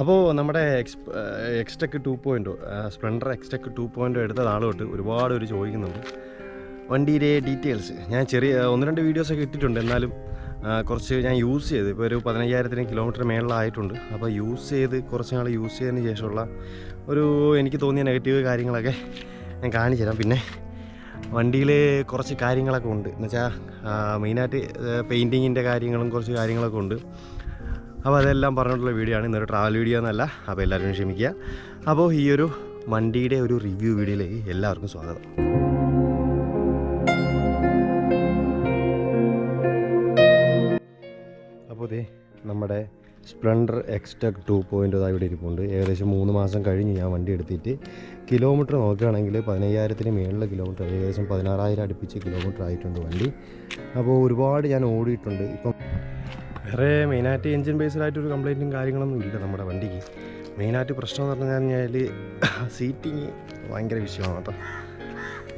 അപ്പോൾ നമ്മുടെ X Xtec two point o Splendor Xtec two point o എടുത്ത നാൾ ഒരുപാട് പേര് ചോദിക്കുന്നുണ്ട്. വണ്ടിയിലെ ഡീറ്റെയിൽസ് ഞാൻ ചെറിയ ഒന്ന് രണ്ട് വീഡിയോസൊക്കെ ഇട്ടിട്ടുണ്ട്. എന്നാലും കുറച്ച് ഞാൻ യൂസ് ചെയ്ത് ഇപ്പോൾ ഒരു പതിനയ്യായിരത്തിന് കിലോമീറ്റർ മേളിലായിട്ടുണ്ട് അപ്പോൾ യൂസ് ചെയ്ത് കുറച്ച് നാൾ യൂസ് ചെയ്തതിന് ശേഷമുള്ള ഒരു എനിക്ക് തോന്നിയ നെഗറ്റീവ് കാര്യങ്ങളൊക്കെ ഞാൻ കാണിച്ചു തരാം. പിന്നെ വണ്ടിയിൽ കുറച്ച് കാര്യങ്ങളൊക്കെ ഉണ്ട്. എന്ന് വെച്ചാൽ മെയിനായിട്ട് പെയിന്റിങ്ങിന്റെ കാര്യങ്ങളും കുറച്ച് കാര്യങ്ങളൊക്കെ ഉണ്ട്. അപ്പോൾ അതെല്ലാം പറഞ്ഞിട്ടുള്ള വീഡിയോ ആണ്. ഇന്നൊരു ട്രാവൽ വീഡിയോ എന്നല്ല. അപ്പോൾ എല്ലാവരും ക്ഷമിക്കുക. അപ്പോൾ ഈ ഒരു വണ്ടിയുടെ ഒരു റിവ്യൂ വീഡിയോയിലേക്ക് എല്ലാവർക്കും സ്വാഗതം. അപ്പോൾ ഇതേ നമ്മുടെ സ്പ്ലെൻഡർ എക്സ്റ്റെക് ടു പോയിന്റ് ഇതാ ഇവിടെ ഇരിപ്പുണ്ട്. ഏകദേശം മൂന്ന് മാസം കഴിഞ്ഞ് ഞാൻ വണ്ടി എടുത്തിട്ട് കിലോമീറ്റർ നോക്കുകയാണെങ്കിൽ പതിനയ്യായിരത്തിന് മേളിലെ കിലോമീറ്റർ ഏകദേശം പതിനാറായിരം അടുപ്പിച്ച് കിലോമീറ്റർ ആയിട്ടുണ്ട് വണ്ടി. അപ്പോൾ ഒരുപാട് ഞാൻ ഓടിയിട്ടുണ്ട്. ഇപ്പം വേറെ മെയിനായിട്ട് എൻജിൻ ബേസ്ഡായിട്ട് ഒരു കംപ്ലൈന്റും കാര്യങ്ങളൊന്നും ഇല്ല നമ്മുടെ വണ്ടിക്ക്. മെയിനായിട്ട് പ്രശ്നം എന്ന് പറഞ്ഞു കഴിഞ്ഞാൽ സീറ്റിങ് ഭയങ്കര വിഷയമാണ് കേട്ടോ.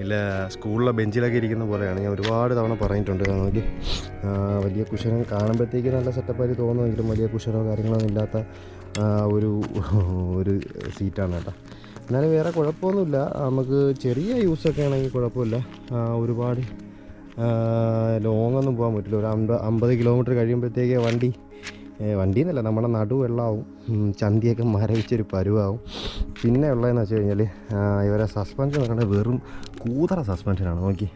ഇല്ല സ്കൂളിലെ ബെഞ്ചിലൊക്കെ ഇരിക്കുന്ന പോലെയാണ്. ഞാൻ ഒരുപാട് തവണ പറഞ്ഞിട്ടുണ്ട് നമുക്ക് വലിയ കുഷനും കാണുമ്പോഴത്തേക്ക് നല്ല സെറ്റപ്പായിട്ട് തോന്നുമെങ്കിലും വലിയ കുഷനോ കാര്യങ്ങളോ ഇല്ലാത്ത ഒരു ഒരു സീറ്റാണ് കേട്ടോ. എന്നാലും വേറെ കുഴപ്പമൊന്നുമില്ല. നമുക്ക് ചെറിയ യൂസൊക്കെ ആണെങ്കിൽ കുഴപ്പമില്ല. ഒരുപാട് ലോങ് ഒന്നും പോകാൻ പറ്റില്ല. ഒരു അമ്പത് അമ്പത് കിലോമീറ്റർ കഴിയുമ്പോഴത്തേക്ക് വണ്ടി വണ്ടി എന്നല്ല നമ്മുടെ നടു വെള്ളമാവും ചന്തിയൊക്കെ മരവിച്ചൊരു പരുവാവും. പിന്നെ ഉള്ളതെന്ന് വെച്ച് കഴിഞ്ഞാൽ ഇവരെ സസ്പെൻഷൻ നോക്കണത് വെറും കൂതറ സസ്പെൻഷനാണ് നോക്കി.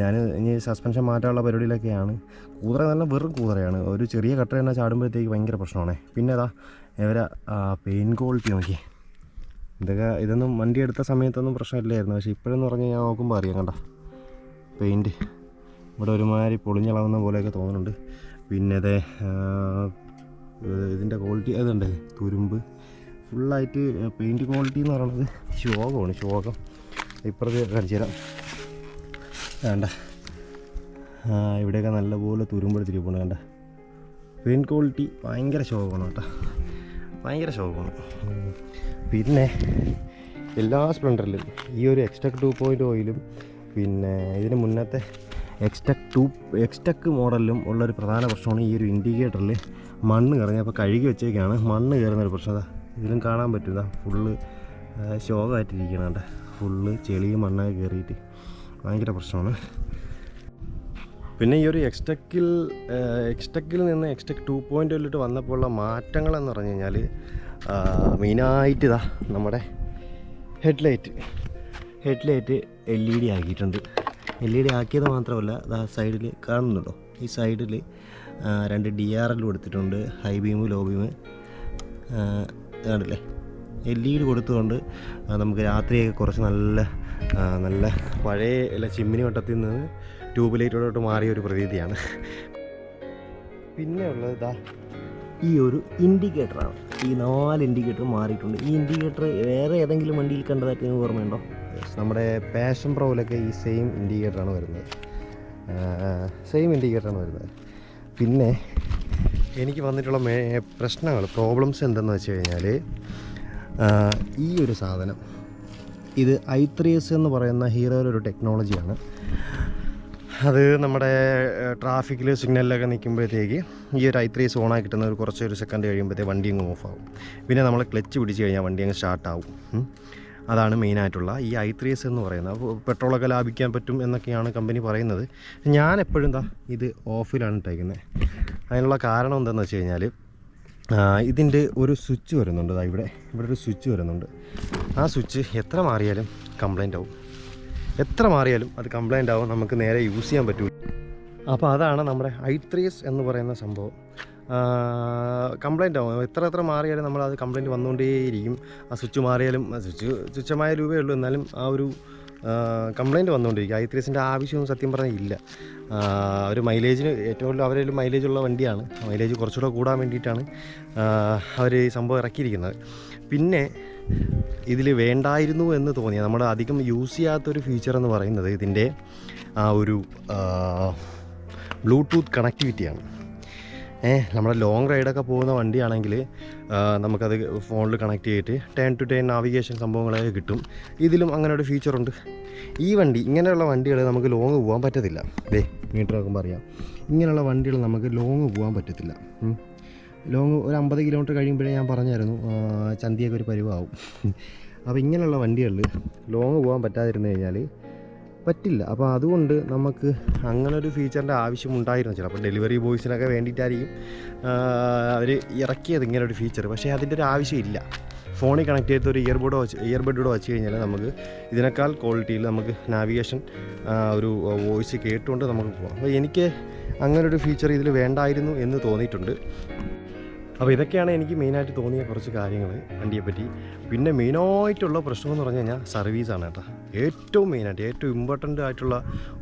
ഞാൻ ഇനി സസ്പെൻഷൻ മാറ്റാനുള്ള പരിപാടിയിലൊക്കെയാണ്. കൂതറ നല്ല വെറും കൂതറയാണ്. ഒരു ചെറിയ കട്ട തന്നെ ചാടുമ്പോഴത്തേക്ക് ഭയങ്കര പ്രശ്നമാണ്. പിന്നെ അതാ ഇവരെ പെയിൻ ക്വാളിറ്റി നോക്കി. ഇതൊക്കെ ഇതൊന്നും വണ്ടി എടുത്ത സമയത്തൊന്നും പ്രശ്നമില്ലായിരുന്നു. പക്ഷേ ഇപ്പോഴെന്ന് പറഞ്ഞാൽ ഞാൻ നോക്കുമ്പോൾ അറിയാം കണ്ട. പെയിന്റ് ഇവിടെ ഒരുമാതിരി പൊളിഞ്ഞളവുന്ന പോലെയൊക്കെ തോന്നുന്നുണ്ട്. പിന്നെ അതേ ഇതിന്റെ ക്വാളിറ്റി അതുണ്ട് തുരുമ്പ്. ഫുള്ളായിട്ട് പെയിന്റ് ക്വാളിറ്റി എന്ന് പറയുന്നത് ശോകമാണ് ശോകം. ഇപ്പുറത്ത് കാണിച്ചു തരാം. വേണ്ട ഇവിടെയൊക്കെ നല്ലപോലെ തുരുമ്പെടുത്തിരിപ്പുണ്ട് വേണ്ട പെയിന്റ് ക്വാളിറ്റി ഭയങ്കര ശോകമാണ് കേട്ടോ. ഭയങ്കര ശോകമാണ്. പിന്നെ എല്ലാ സ്പ്ലെൻഡറിലും ഈ ഒരു എക്സ്ട്രാ ടു പോയിന്റ് ഓയിലും പിന്നെ ഇതിന് മുന്നത്തെ എക്സ്റ്റക് ടു എക്സ്റ്റക് മോഡലിലും ഉള്ളൊരു പ്രധാന പ്രശ്നമാണ് ഈ ഒരു ഇൻഡിക്കേറ്ററിൽ മണ്ണ് കയറുന്നത് അപ്പോൾ കഴുകി വെച്ചേക്കാണ്. മണ്ണ് കയറുന്നൊരു പ്രശ്നം. ഇതിലും കാണാൻ പറ്റില്ല ഫുള്ള് ശോകമായിട്ടിരിക്കണണ്ട ഫുള്ള് ചെളിയും മണ്ണൊക്കെ കയറിയിട്ട്. ഭയങ്കര പ്രശ്നമാണ്. പിന്നെ ഈ ഒരു എക്സ്റ്റക്കിൽ എക്സ്റ്റക്കിൽ നിന്ന് എക്സ്റ്റക് ടു പോയിന്റ് വന്നപ്പോൾ വന്നപ്പോഴുള്ള മാറ്റങ്ങളെന്ന് പറഞ്ഞു കഴിഞ്ഞാൽ മെയിനായിട്ട് ഇതാ നമ്മുടെ headlight headlight L E D ആക്കിയിട്ടുണ്ട്. എൽ ഇ ഡി ആക്കിയത് മാത്രമല്ല ആ സൈഡിൽ കാണുന്നുണ്ടോ? ഈ സൈഡിൽ രണ്ട് ഡി ആർ എൽ കൊടുത്തിട്ടുണ്ട് ഹൈ ബീം ലോ ബീം കണ്ടില്ലേ? എൽ ഇ ഡി കൊടുത്തുകൊണ്ട് നമുക്ക് രാത്രിയൊക്കെ കുറച്ച് നല്ല നല്ല പഴയ അല്ല ചിമ്മിനി വട്ടത്തിൽ നിന്ന് ട്യൂബ് ലൈറ്റോടോട്ട് മാറിയ ഒരു പ്രതീതിയാണ്. പിന്നെ ഉള്ളത് ഇതാ ഈ ഒരു ഇൻഡിക്കേറ്ററാണ് ഈ നാല് ഇൻഡിക്കേറ്റർ മാറിയിട്ടുണ്ട്. ഈ ഇൻഡിക്കേറ്റർ വേറെ ഏതെങ്കിലും വണ്ടിയിൽ കണ്ടതായിട്ട് നിങ്ങൾക്ക് ഓർമ്മയുണ്ടോ? നമ്മുടെ പാഷൻ പ്രോയിലൊക്കെ ഈ സെയിം ഇൻഡിക്കേറ്ററാണ് വരുന്നത്. സെയിം ഇൻഡിക്കേറ്ററാണ് വരുന്നത്. പിന്നെ എനിക്ക് വന്നിട്ടുള്ള മേ പ്രശ്നങ്ങൾ പ്രോബ്ലംസ് എന്തെന്ന് വെച്ച് കഴിഞ്ഞാൽ ഈ ഒരു സാധനം. ഇത് ഐ ത്രീ എസ് എന്ന് പറയുന്ന ഹീറോയുടെ ഒരു ടെക്നോളജിയാണ് അത് നമ്മുടെ ട്രാഫിക്കിൽ സിഗ്നലിലൊക്കെ നിൽക്കുമ്പോഴത്തേക്ക് ഈ ഒരു ഐ ത്രീ എസ് ഓണാക്കി കിട്ടുന്ന ഒരു കുറച്ച് ഒരു സെക്കൻഡ് കഴിയുമ്പോഴത്തേക്ക് വണ്ടി അങ്ങ് ആവും. പിന്നെ നമ്മൾ ക്ലച്ച് പിടിച്ച് കഴിഞ്ഞാൽ വണ്ടി അങ്ങ് സ്റ്റാർട്ടാവും. അതാണ് മെയിനായിട്ടുള്ള ഈ ഐ ത്രീ എസ് എന്ന് പറയുന്നത്. പെട്രോളൊക്കെ ലാഭിക്കാൻ പറ്റും എന്നൊക്കെയാണ് കമ്പനി പറയുന്നത്. ഞാൻ എപ്പോഴും എന്താ ഇത് ഓഫിലാണ് ഇട്ടേക്കുന്നത് അതിനുള്ള കാരണം എന്താണെന്ന് വെച്ച് കഴിഞ്ഞാൽ ഇതിന്റെ ഒരു സ്വിച്ച് വരുന്നുണ്ട്. ദാ ഇവിടെ ഇവിടെ ഒരു സ്വിച്ച് വരുന്നുണ്ട്. ആ സ്വിച്ച് എത്ര മാറിയാലും കംപ്ലൈന്റ് ആവും. എത്ര മാറിയാലും അത് കംപ്ലൈന്റ് ആവും. നമുക്ക് നേരെ യൂസ് ചെയ്യാൻ പറ്റൂ അപ്പോൾ അതാണ് നമ്മുടെ ഐ ത്രീ എസ് എന്ന് പറയുന്ന സംഭവം. കംപ്ലൈന്റ് ആവും. എത്ര എത്ര മാറിയാലും നമ്മൾ അത് കംപ്ലൈന്റ് വന്നുകൊണ്ടേയിരിക്കും ആ സ്വിച്ച് മാറിയാലും സ്വിച്ച് തുച്ഛമായ രൂപയേ ഉള്ളൂ. എന്നാലും ആ ഒരു കംപ്ലൈന്റ് വന്നുകൊണ്ടിരിക്കും ഐ ത്രീസിന്റെ ആവശ്യമൊന്നും സത്യം പറഞ്ഞാൽ ഇല്ല. ഒരു മൈലേജിന് ഏറ്റവും കൂടുതൽ അവരൊരു മൈലേജ് ഉള്ള വണ്ടിയാണ്. മൈലേജ് കുറച്ചുകൂടെ കൂടാൻ വേണ്ടിയിട്ടാണ് അവർ ഈ സംഭവം ഇറക്കിയിരിക്കുന്നത്. പിന്നെ ഇതിൽ വേണ്ടായിരുന്നു എന്ന് തോന്നിയ നമ്മൾ അധികം യൂസ് ചെയ്യാത്തൊരു ഫീച്ചർ എന്ന് പറയുന്നത് ഇതിന്റെ ആ ഒരു ബ്ലൂടൂത്ത് കണക്ടിവിറ്റിയാണ് നമ്മുടെ ലോങ് റൈഡൊക്കെ പോകുന്ന വണ്ടിയാണെങ്കിൽ നമുക്കത് ഫോണിൽ കണക്ട് ചെയ്തിട്ട് ടേൺ ടു ടേൺ നാവിഗേഷൻ സംഭവങ്ങളൊക്കെ കിട്ടും. ഇതിലും അങ്ങനെ ഒരു ഫീച്ചറുണ്ട് ഈ വണ്ടി ഇങ്ങനെയുള്ള വണ്ടികൾ നമുക്ക് ലോങ് പോകാൻ പറ്റത്തില്ല. ദേ മീറ്റർ നോക്കുമ്പോൾ അറിയാം. ഇങ്ങനെയുള്ള വണ്ടികൾ നമുക്ക് ലോങ് പോകാൻ പറ്റത്തില്ല. ലോങ് ഒരു അമ്പത് കിലോമീറ്റർ കഴിയുമ്പോഴേ ഞാൻ പറഞ്ഞായിരുന്നു ചന്തിയൊക്കെ ഒരു പരിവാവും. അപ്പോൾ ഇങ്ങനെയുള്ള വണ്ടികളിൽ ലോങ് പോകാൻ പറ്റാതിരുന്നു കഴിഞ്ഞാൽ പറ്റില്ല. അപ്പോൾ അതുകൊണ്ട് നമുക്ക് അങ്ങനെ ഒരു ഫീച്ചറിന്റെ ആവശ്യമുണ്ടായിരുന്നു ചിലപ്പോൾ ഡെലിവറി ബോയ്സിനൊക്കെ വേണ്ടിയിട്ടായിരിക്കും അവർ ഇറക്കിയത് ഇങ്ങനെ ഒരു ഫീച്ചർ പക്ഷേ അതിന്റെ ഒരു ആവശ്യമില്ല ഫോണിൽ കണക്ട് ചെയ്ത ഒരു ഇയർബോഡോ വെച്ച് ഇയർബഡിലൂടെ വെച്ച് കഴിഞ്ഞാൽ നമുക്ക് ഇതിനേക്കാൾ ക്വാളിറ്റിയിൽ നമുക്ക് നാവിഗേഷൻ ഒരു വോയിസ് കേട്ടുകൊണ്ട് നമുക്ക് പോകാം അപ്പോൾ എനിക്ക് അങ്ങനൊരു ഫീച്ചർ ഇതിൽ വേണ്ടായിരുന്നു എന്ന് തോന്നിയിട്ടുണ്ട്. അപ്പോൾ ഇതൊക്കെയാണ് എനിക്ക് മെയിനായിട്ട് തോന്നിയ കുറച്ച് കാര്യങ്ങൾ വണ്ടിയെപ്പറ്റി. പിന്നെ മെയിനായിട്ടുള്ള പ്രശ്നം എന്ന് പറഞ്ഞു കഴിഞ്ഞാൽ സർവീസാണ് കേട്ടോ. ഏറ്റവും മെയിനായിട്ട് ഏറ്റവും ഇമ്പോർട്ടന്റ് ആയിട്ടുള്ള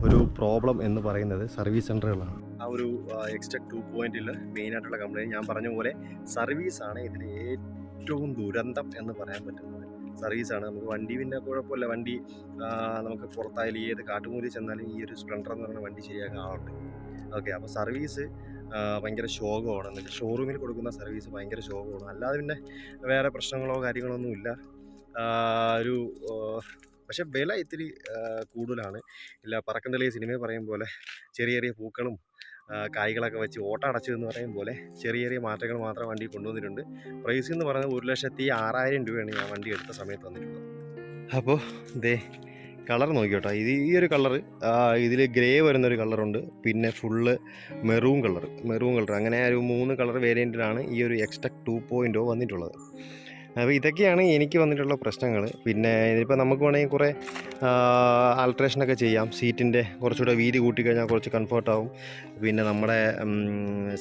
ഒരു പ്രോബ്ലം എന്ന് പറയുന്നത് സർവീസ് സെന്ററുകളാണ് ആ ഒരു എക്സ്ട്രാ ടു പോയിന്റിൽ മെയിനായിട്ടുള്ള കംപ്ലയിന്റ് ഞാൻ പറഞ്ഞ പോലെ സർവീസാണ് ഇതിന് ഏറ്റവും ദുരന്തം എന്ന് പറയാൻ പറ്റുന്നത്. സർവീസാണ് നമുക്ക് വണ്ടി പിന്നെ കുഴപ്പമില്ല. വണ്ടി നമുക്ക് പുറത്തായാലും ഏത് കാട്ടുമൂലി ചെന്നാലും ഈ ഒരു സ്പ്ലെൻഡർ എന്ന് പറയുന്ന വണ്ടി ശരിയാക്കാൻ ആളുണ്ട്. ഓക്കെ അപ്പോൾ സർവീസ് ഭയങ്കര ശോകമാണ്. എന്നിട്ട് ഷോറൂമിൽ കൊടുക്കുന്ന സർവീസ് ഭയങ്കര ശോകമാണ്. അല്ലാതെ പിന്നെ വേറെ പ്രശ്നങ്ങളോ കാര്യങ്ങളോ ഇല്ല. ഒരു പക്ഷേ വില ഇത്തിരി കൂടുതലാണ്. ഇല്ല പറക്കന്തളി സിനിമയിൽ പറയും പോലെ ചെറിയ ചെറിയ പൂക്കളും കായ്കളൊക്കെ വെച്ച് ഓട്ടം അടച്ചു എന്ന് പറയും പോലെ ചെറിയ ചെറിയ മാറ്റങ്ങൾ മാത്രം വണ്ടി കൊണ്ടുവന്നിട്ടുണ്ട്. പ്രൈസ് എന്ന് പറയുന്നത് ഒരു ലക്ഷത്തി ആറായിരം രൂപയാണ് ഞാൻ വണ്ടി എടുത്ത സമയത്ത് വന്നിട്ടുള്ളത് അപ്പോൾ ദേ കളർ നോക്കിയോട്ടോ. ഇത് ഈ ഒരു കളർ ഇതിൽ ഗ്രേ വരുന്നൊരു കളറുണ്ട്. പിന്നെ full maroon colour maroon colour അങ്ങനെ ഒരു മൂന്ന് കളർ വേരിയന്റിലാണ് ഈ ഒരു എക്സ്ട്രാ ടു പോയിന്റോ വന്നിട്ടുള്ളത്. അപ്പോൾ ഇതൊക്കെയാണ് എനിക്ക് വന്നിട്ടുള്ള പ്രശ്നങ്ങൾ പിന്നെ ഇതിപ്പോൾ നമുക്ക് വേണമെങ്കിൽ കുറേ ആൾട്രേഷനൊക്കെ ചെയ്യാം. സീറ്റിന്റെ കുറച്ചുകൂടെ വീതി കൂട്ടിക്കഴിഞ്ഞാൽ കുറച്ച് കംഫർട്ടാവും പിന്നെ നമ്മുടെ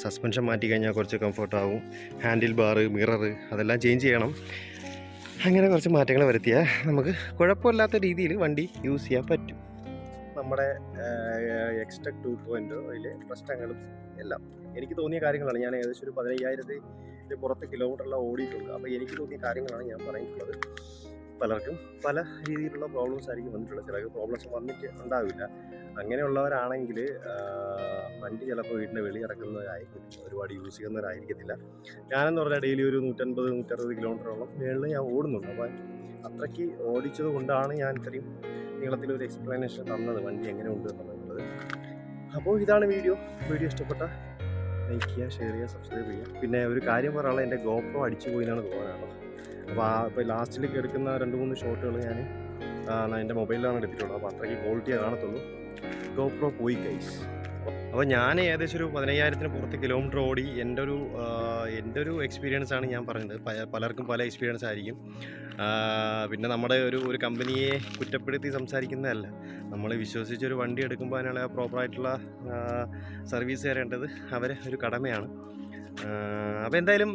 സസ്പെൻഷൻ മാറ്റി കഴിഞ്ഞാൽ കുറച്ച് കംഫർട്ടാവും ഹാൻഡിൽ ബാറ് മിറർ അതെല്ലാം ചേഞ്ച് ചെയ്യണം. അങ്ങനെ കുറച്ച് മാറ്റങ്ങൾ വരുത്തിയാൽ നമുക്ക് കുഴപ്പമില്ലാത്ത രീതിയിൽ വണ്ടി യൂസ് ചെയ്യാൻ പറ്റും. നമ്മുടെ എക്സ്ട്രാ ടു പോയിന്റോയിലെ പ്രശ്നങ്ങളും എല്ലാം. എനിക്ക് തോന്നിയ കാര്യങ്ങളാണ്. ഞാൻ ഏകദേശം ഒരു പതിനയ്യായിരത്തി പുറത്ത് കിലോമീറ്ററെല്ലാം ഓടിയിട്ടുള്ളത് അപ്പോൾ എനിക്ക് തോന്നിയ കാര്യങ്ങളാണ് ഞാൻ പറഞ്ഞിട്ടുള്ളത് പലർക്കും പല രീതിയിലുള്ള പ്രോബ്ലംസ് ആയിരിക്കും. വന്നിട്ടുള്ളത് ചിലർക്ക് പ്രോബ്ലംസ് വന്നിട്ട് ഉണ്ടാവില്ല. അങ്ങനെയുള്ളവരാണെങ്കിൽ വണ്ടി ചിലപ്പോൾ വീടിന്റെ വെളി ഇറക്കുന്നവരായിരിക്കും ഒരുപാട് യൂസ് ചെയ്യുന്നവരായിരിക്കത്തില്ല. ഞാനെന്ന് പറഞ്ഞാൽ ഡെയിലി ഒരു നൂറ്റൻപത് നൂറ്ററുപത് കിലോമീറ്ററോളം മേളിൽ ഞാൻ ഓടുന്നുണ്ട്. അപ്പോൾ അത്രയ്ക്ക് ഓടിച്ചത് കൊണ്ടാണ് ഞാൻ ഇത്രയും നീളത്തിലൊരു എക്സ്പ്ലനേഷൻ തന്നത് വണ്ടി എങ്ങനെ ഉണ്ട് എന്നുള്ളത്. അപ്പോൾ ഇതാണ് വീഡിയോ വീഡിയോ ഇഷ്ടപ്പെട്ട ലൈക്ക് ചെയ്യുക ഷെയർ ചെയ്യുക സബ്സ്ക്രൈബ് ചെയ്യുക. പിന്നെ ഒരു കാര്യം പറയാനുള്ള എന്റെ ഗോപ്രോ അടിച്ചു പോയി എന്നാണ് തോന്നുന്നത് അപ്പോൾ ആ ഇപ്പോൾ ലാസ്റ്റിലേക്ക് എടുക്കുന്ന രണ്ട് മൂന്ന് ഷോട്ടുകൾ ഞാൻ എന്റെ മൊബൈലിലാണ് എടുത്തിട്ടുള്ളത്. അപ്പോൾ അത്രയ്ക്ക് ക്വാളിറ്റിയെ കാണത്തുള്ളൂ. ഗോപ്രോ പോയി കൈസ് അപ്പോൾ ഞാൻ ഏകദേശം ഒരു പതിനയ്യായിരത്തിന് പുറത്ത് കിലോമീറ്റർ ഓടി എന്റെ ഒരു എന്റെ ഒരു എക്സ്പീരിയൻസ് ആണ് ഞാൻ പറഞ്ഞത്. പലർക്കും പല എക്സ്പീരിയൻസ് ആയിരിക്കും. പിന്നെ നമ്മുടെ ഒരു ഒരു കമ്പനിയെ കുറ്റപ്പെടുത്തി സംസാരിക്കുന്നതല്ല. നമ്മൾ വിശ്വസിച്ചൊരു വണ്ടി എടുക്കുമ്പോൾ അതിനുള്ള പ്രോപ്പറായിട്ടുള്ള സർവീസ് തരേണ്ടത് അവരെ ഒരു കടമയാണ്. അപ്പോൾ എന്തായാലും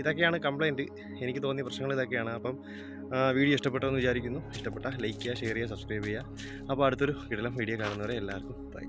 ഇതൊക്കെയാണ് കംപ്ലൈന്റ് എനിക്ക് തോന്നിയ പ്രശ്നങ്ങൾ ഇതൊക്കെയാണ്. അപ്പം വീഡിയോ ഇഷ്ടപ്പെട്ടെന്ന് വിചാരിക്കുന്നു. ഇഷ്ടപ്പെട്ട ലൈക്ക് ചെയ്യുക ഷെയർ ചെയ്യുക സബ്സ്ക്രൈബ് ചെയ്യുക. അപ്പോൾ അടുത്തൊരു കിടലം വീഡിയോ കാണുന്നവരെ എല്ലാവർക്കും ബൈ